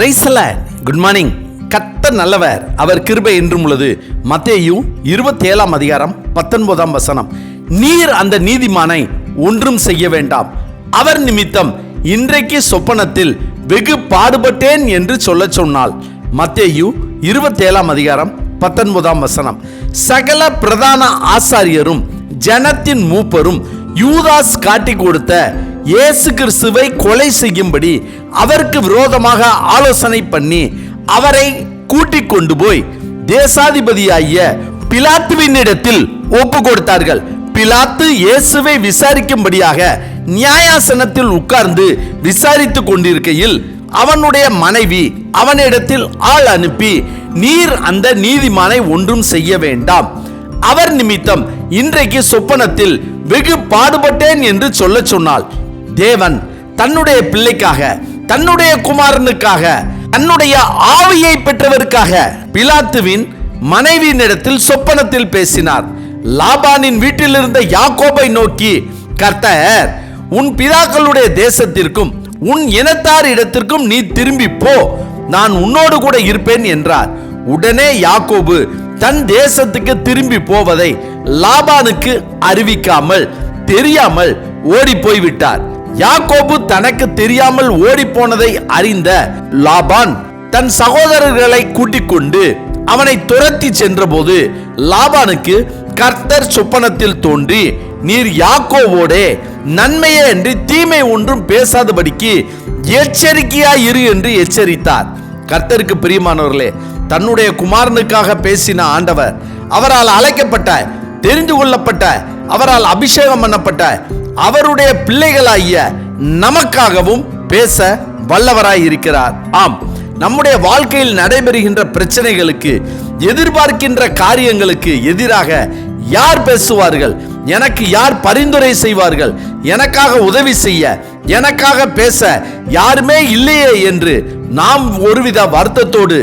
பிரைசல good morning கத்த நல்லவர். அவர் கிருபை என்றும் உள்ளது. மத்தேயு இருபத்தேழாம் அதிகாரம் பத்தொன்பதாம் வசனம். நீர் அந்த நீதிமானை ஒன்றும் செய்ய வேண்டாம். அவர் நிமித்தம் இன்றைக்கு சொப்பனத்தில் வெகு பாடுபட்டேன் என்று சொல்ல சொன்னாள் மத்தேயு இருபத்தேழாம் அதிகாரம் பத்தொன்பதாம் வசனம். சகல பிரதான ஆசாரியரும் ஜனத்தின் மூப்பரும் யூதாஸ் காட்டி கொடுத்த இயேசு கிறிஸ்துவை கொலை செய்யும்படி அவருக்கு விரோதமாக ஆலோசனை பண்ணி அவரை கூட்டிக் கொண்டு போய் தேசாதிபதியாகிய பிலாத்துவினிடத்தில் ஒப்பு கொடுத்தார்கள். பிலாத்து இயேசுவை விசாரிக்கும்படியாக நியாயாசனத்தில் உட்கார்ந்து விசாரித்துக் கொண்டிருக்கையில் அவனுடைய மனைவி அவனிடத்தில் ஆள் அனுப்பி நீர் அந்த நீதிமானை ஒன்றும் செய்ய வேண்டாம். அவர் நிமித்தம் இன்றைக்கு சொப்பனத்தில் வெகு பாடுபட்டேன் என்று சொல்லச் சொன்னாள். தேவன் தன்னுடைய பிள்ளைக்காக தன்னுடைய குமாரனுக்காக தன்னுடைய ஆவியை பெற்றவருக்காக பிலாத்துவின் மனைவியினிடத்தில் சொப்பனத்தில் பேசினார். லாபானின் வீட்டில் இருந்த யாக்கோபை நோக்கி கர்த்தர் உன் பிதாக்களுடைய தேசத்திற்கும் உன் இனத்தார் இடத்திற்கும் நீ திரும்பி போ. நான் உன்னோடு கூட இருப்பேன் என்றார். உடனே யாக்கோபு தன் தேசத்துக்கு திரும்பி போவதை லாபானுக்கு அறிவிக்காமல் தெரியாமல் ஓடி போய்விட்டார். யாக்கோபு தனக்கு தெரியாமல் ஓடி போனதை அறிந்த லாபான் தன் சகோதரர்களை கூட்டிக் கொண்டு அவனை துரத்தி சென்றபோது லாபானுக்கு கர்த்தர் சொப்பனத்தில் தோன்றி நீர் யாக்கோவோடே நன்மையே என்று தீமை ஒன்றும் பேசாதபடிக்கு எச்சரிக்கையா இரு என்று எச்சரித்தார். கர்த்தருக்கு பிரியமானவர்களே தன்னுடைய குமாரனுக்காக பேசின ஆண்டவர் அவரால் அழைக்கப்பட்ட தெரிந்து கொள்ளப்பட்ட அவரால் அபிஷேகம் பண்ணப்பட்ட அவருடைய பிள்ளைகளாகிய நமக்காகவும் பேச வல்லவராய் இருக்கிறார். ஆம் நம்முடைய வாழ்க்கையில் நடைபெறுகின்ற பிரச்சனைகளுக்கு எதிர்பார்க்கின்ற காரியங்களுக்கு எதிராக யார் பேசுவார்கள்? எனக்கு யார் பரிந்துரை செய்வார்கள்? எனக்காக உதவி செய்ய எனக்காக பேச யாருமே இல்லையே என்று நாம் ஒருவித வருத்தத்தோடு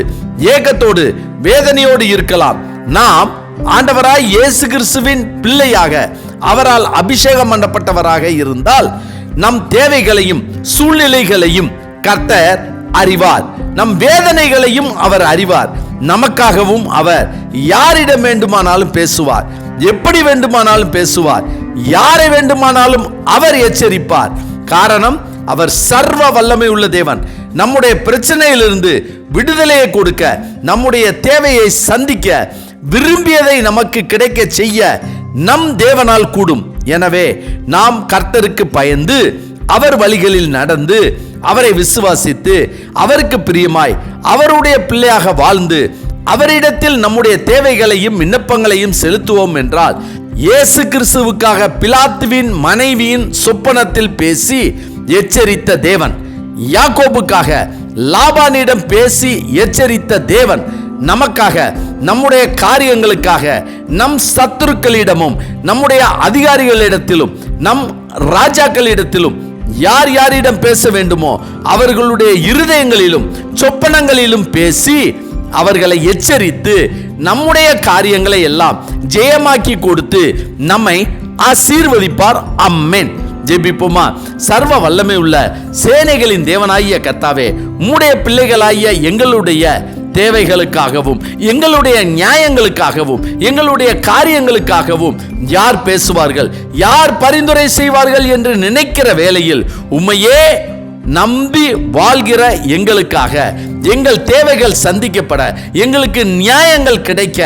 ஏகத்தோடு வேதனையோடு இருக்கலாம். நாம் ஆண்டவராய் இயேசு கிறிஸ்துவின் பிள்ளையாக அவரால் அபிஷேகம் பண்ணப்பட்டவராக இருந்தால் நம் தேவைகளையும் சூழ்நிலைகளையும் கர்த்தர் அறிவார். நம் வேதனைகளையும் அவர் அறிவார். நமக்காகவும் அவர் யாரிடம் வேண்டுமானாலும் பேசுவார். எப்படி வேண்டுமானாலும் பேசுவார். யாரை வேண்டுமானாலும் அவர் எச்சரிப்பார். காரணம் அவர் சர்வ வல்லமை உள்ள தேவன். நம்முடைய பிரச்சனையிலிருந்து விடுதலையை கொடுக்க நம்முடைய தேவையை சந்திக்க விரும்பியதை நமக்கு கிடைக்க செய்ய நம் தேவனால் கூடும். எனவே நாம் கர்த்தருக்கு பயந்து அவர் வழிகளில் நடந்து அவரை விசுவாசித்து அவருக்கு பிரியமாய் அவருடைய பிள்ளையாக வாழ்ந்து அவரிடத்தில் நம்முடைய தேவைகளையும் விண்ணப்பங்களையும் செலுத்துவோம் என்றால் இயேசு கிறிஸ்துவுக்காக பிலாத்துவின் மனைவியின் சொப்பனத்தில் பேசி எச்சரித்த தேவன் யாக்கோபுக்காக லாபானிடம் பேசி எச்சரித்த தேவன் நமக்காக நம்முடைய காரியங்களுக்காக நம் சத்துருக்களிடமும் நம்முடைய அதிகாரிகளிடத்திலும் நம் ராஜாக்களிடத்திலும் யார் யாரிடம் பேச வேண்டுமோ அவர்களுடைய இருதயங்களிலும் சொப்பனங்களிலும் பேசி அவர்களை எச்சரித்து நம்முடைய காரியங்களை எல்லாம் ஜெயமாக்கி கொடுத்து நம்மை ஆசீர்வதிப்பார். அம்மேன். ஜெபிப்போமா? சர்வ வல்லமை உள்ள சேனைகளின் தேவனாகிய கத்தாவே உம்முடைய பிள்ளைகளாகிய எங்களுடைய தேவைகளுக்காகவும் எங்களுடைய நியாயங்களுக்காகவும் எங்களுடைய காரியங்களுக்காகவும் யார் பேசுவார்கள் யார் பரிந்துரை செய்வார்கள் என்று நினைக்கிற வேளையில் உண்மையே நம்பி வாழ்கிற எங்களுக்காக எங்கள் தேவைகள் சந்திக்கப்பட எங்களுக்கு நியாயங்கள் கிடைக்க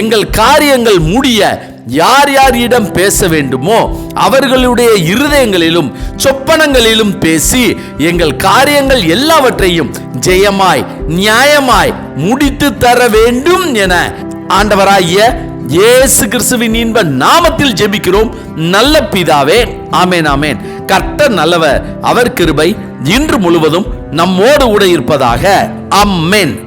எங்கள் காரியங்கள் முடிய யார் யாரிடம் பேச வேண்டுமோ அவர்களுடைய இருதயங்களிலும் சொப்பனங்களிலும் பேசி எங்கள் காரியங்கள் எல்லாவற்றையும் ஜெயமாய் நியாயமாய் முடித்து தர வேண்டும் என ஆண்டவராகிய இயேசு கிறிஸ்துவின் இன்ப நாமத்தில் ஜெபிக்கிறோம். நல்ல பிதாவே ஆமேன் ஆமேன். கர்த்தர் நல்லவர் அவர் கிருபை இன்று முழுவதும் நம்மோடு கூட இருப்பதாக. அம்மேன்